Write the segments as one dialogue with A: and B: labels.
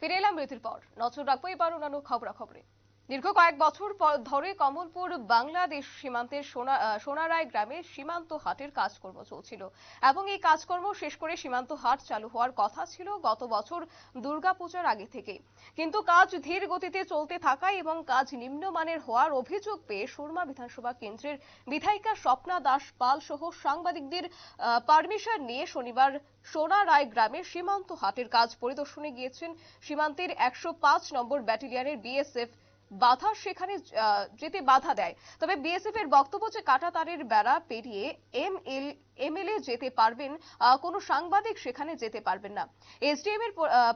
A: ফিরে এলাম বিরতির পর। নজর রাখব এবার অন্যান্য খবরাখবরে। দীর্ঘ কয়েক বছর ধরে কমলপুর বাংলাদেশ সীমান্তের সোনা সোনারায় গ্রামে সীমান্ত হাটের কাজকর্ম চলছিল এবং এই কাজকর্ম শেষ করে সীমান্ত হাট চালু হওয়ার কথা ছিল গত বছর দুর্গাপূজার আগে থেকে কিন্তু কাজ ধীর গতিতে চলতে থাকায় এবং কাজ নিম্নমানের হওয়ার অভিযোগ পেয়ে সুরমা বিধানসভা কেন্দ্রের বিধায়িকা স্বপ্না দাস পাল সহ সাংবাদিকদের পারমিশন নিয়ে শনিবার সোনারায় গ্রামে সীমান্ত হাটের কাজ পরিদর্শনে গিয়েছেন সীমান্তের একশো পাঁচ নম্বর ব্যাটালিয়নের বিএসএফ বাধা সেখানে যেতে বাধা দেয়। তবে বিএসএফ এর বক্তব্য যে কাঁটাতারের বেড়া পেরিয়ে এম এল এমএলএ যেতে পারবেন কোনো সাংবাদিক সেখানে যেতে পারবেন না। এসডিএম এর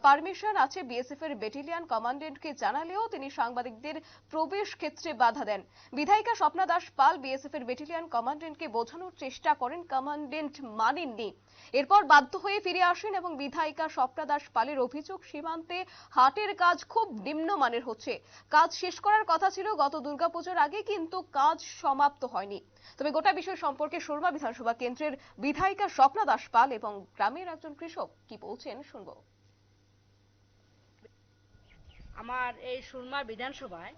A: পারমিশন আছে বিএসএফ এর ব্যাটালিয়ন কমান্ডেন্টকে জানালেও তিনি সাংবাদিকদের প্রবেশ ক্ষেত্রে বাধা দেন। বিধায়িকা স্বপ্না দাস পাল বিএসএফ এর ব্যাটালিয়ন কমান্ডেন্টকে বোঝানোর চেষ্টা করেন, কমান্ডেন্ট মানেননি। এরপর বাধ্য হয়ে ফিরে আসেন এবং বিধায়িকা স্বপ্না দাস পালের অভিযোগ সীমান্তে হাটের কাজ খুব নিম্নমানের হচ্ছে। কাজ শেষ করার কথা ছিল গত দুর্গাপুজোর আগে, কিন্তু কাজ সমাপ্ত হয়নি। তবে গোটা বিষয় সম্পর্কে সুরমা বিধানসভা কেন্দ্রের বিধায়িকা স্বপ্না দাস পাল এবং গ্রামের একজন কৃষক কি বলছেন শুনব।
B: আমার এই সুরমা বিধানসভায়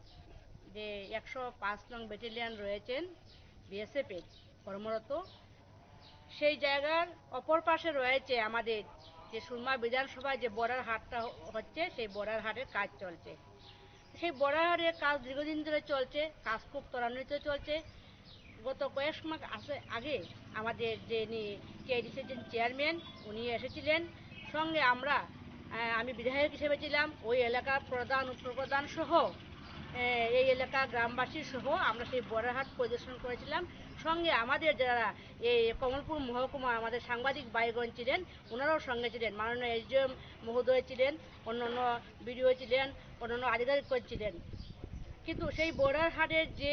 B: যে একশো পাঁচ নং ব্যাটালিয়ান রয়েছেন বিএসএফের কর্মরত, সেই জায়গার অপর পাশে রয়েছে আমাদের যে সুরমা বিধানসভায় যে বর্ডার হাটটা হচ্ছে, সেই বর্ডার হাটের কাজ চলছে। সেই বর্ডার হাটের কাজ দীর্ঘদিন ধরে চলছে, কাজ খুব ত্বরান্বিত চলছে। গত কয়েক মাস আসে আগে আমাদের যে কেডিসির যে চেয়ারম্যান, উনি এসেছিলেন। সঙ্গে আমরা আমি বিধায়ক হিসেবে ছিলাম, ওই এলাকার প্রধান, উপপ্রধান সহ এই এলাকা গ্রামবাসী সহ আমরা সেই বড়াহাট পরিদর্শন করেছিলাম। সঙ্গে আমাদের যারা এই কমলপুর মহকুমা, আমাদের সাংবাদিক বাইগণ ছিলেন, ওনারাও সঙ্গে ছিলেন। মাননীয় এসডিএম মহোদয় ছিলেন, অন্যান্য বিডিও ছিলেন, অন্যান্য আধিকারিক ছিলেন। কিন্তু সেই বর্ডার হাটের যে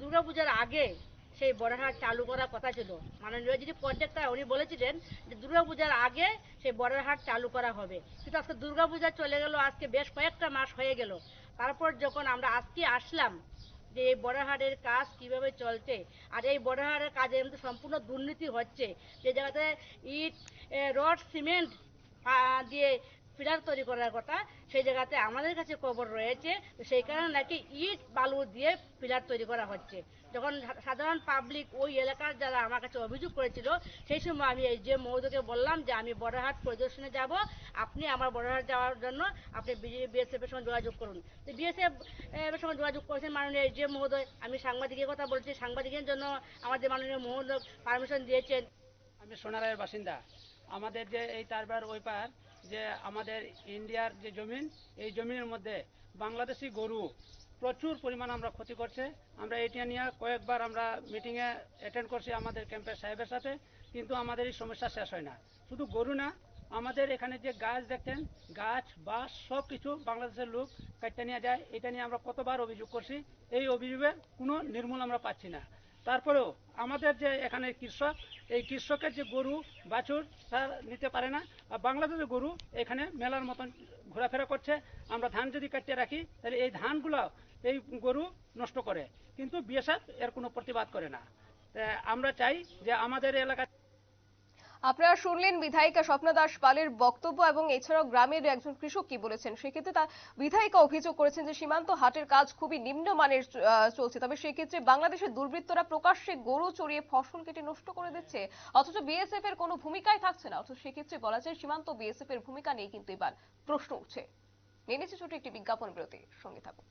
B: দুর্গাপূজার আগে সেই বর্ডার হাট চালু করার কথা ছিল। মাননীয় যিনি কন্ট্রাক্টর উনি বলেছিলেন যে দুর্গাপূজার আগে সেই বর্ডার হাট চালু করা হবে। কিন্তু আজকে দুর্গাপূজা চলে গেল, আজকে বেশ কয়েকটা মাস হয়ে গেল। তারপর যখন আমরা আজকে আসলাম যে এই বর্ডার হাটের কাজ কীভাবে চলছে, আর এই বর্ডার হাটের কাজে কিন্তু সম্পূর্ণ দুর্নীতি হচ্ছে। যে জায়গাতে ইট রড, সিমেন্ট দিয়ে পিলার তৈরি করার কথা, সেই জায়গাতে আমাদের কাছে খবর রয়েছে সেই কারণে নাকি ইট, বালু দিয়ে পিলার তৈরি করা হচ্ছে। যখন সাধারণ পাবলিক ওই এলাকার যারা আমার কাছে অভিযোগ করেছিল, সেই সময় আমি এই যে মহোদয়কে বললাম যে আমি বড়হাট পরিদর্শনে যাব, আপনি আমার বড়হাট যাওয়ার জন্য আপনি বিএসএফ এর সঙ্গে যোগাযোগ করুন। তো বিএসএফ এর সঙ্গে যোগাযোগ করেছেন মাননীয় যে মহোদয়, আমি সাংবাদিকের কথা বলছি, সাংবাদিকের জন্য আমাদের মাননীয় মহোদয় পারমিশন দিয়েছেন।
C: আমি সোনারায়ের বাসিন্দা। আমাদের যে এই তারবার ওই পার যে আমাদের ইন্ডিয়ার যে জমিন, এই জমিনের মধ্যে বাংলাদেশি গরু প্রচুর পরিমাণ আমরা ক্ষতি করছে। আমরা এটা নিয়ে কয়েকবার আমরা মিটিংয়ে অ্যাটেন্ড করছি আমাদের ক্যাম্পের সাহেবের সাথে, কিন্তু আমাদের এই সমস্যা শেষ হয় না। শুধু গরু না, আমাদের এখানে যে গাছ দেখতেন, গাছ বাস সব কিছু বাংলাদেশের লোক কাটতে নিয়ে যায়। এটা নিয়ে আমরা কতবার অভিযোগ করছি, এই অভিযোগের কোনো নির্মূল আমরা পাচ্ছি না। তারপরেও আমাদের যে এখানে কৃষক, এই কৃষকের যে গরু, বাছুর তা নিতে পারে না। আর বাংলাদেশের গরু এখানে মেলার মতন ঘোরাফেরা করছে। আমরা ধান যদি কাটিয়ে রাখি, তাহলে এই ধানগুলো, এই গরু নষ্ট করে। কিন্তু বিএসএফ এর কোনো প্রতিবাদ করে না। আমরা চাই যে আমাদের এলাকা
A: আপনারা শুনলেন বিধায়িকা স্বপ্না দাস পালের বক্তব্য এবং এছাড়াও গ্রামের একজন কৃষক কি বলেছেন? সেক্ষেত্রে তার বিধায়িকা অভিযোগ করেছেন যে সীমান্ত হাটের কাজ খুবই নিম্নমানের চলছে। তবে সেক্ষেত্রে বাংলাদেশের দুর্বৃত্তরা প্রকাশ্যে গরু চড়িয়ে ফসল কেটে নষ্ট করে দিচ্ছে। অথচ বিএসএফ এর কোনো ভূমিকাই থাকছে না। অথচ সেক্ষেত্রে বলা যায় সীমান্ত বিএসএফ এর ভূমিকা নেই কিন্তু এবার প্রশ্ন উঠছে। নিচ্ছে ছোট একটি বিজ্ঞাপন বিরতি সঙ্গে থাকুন।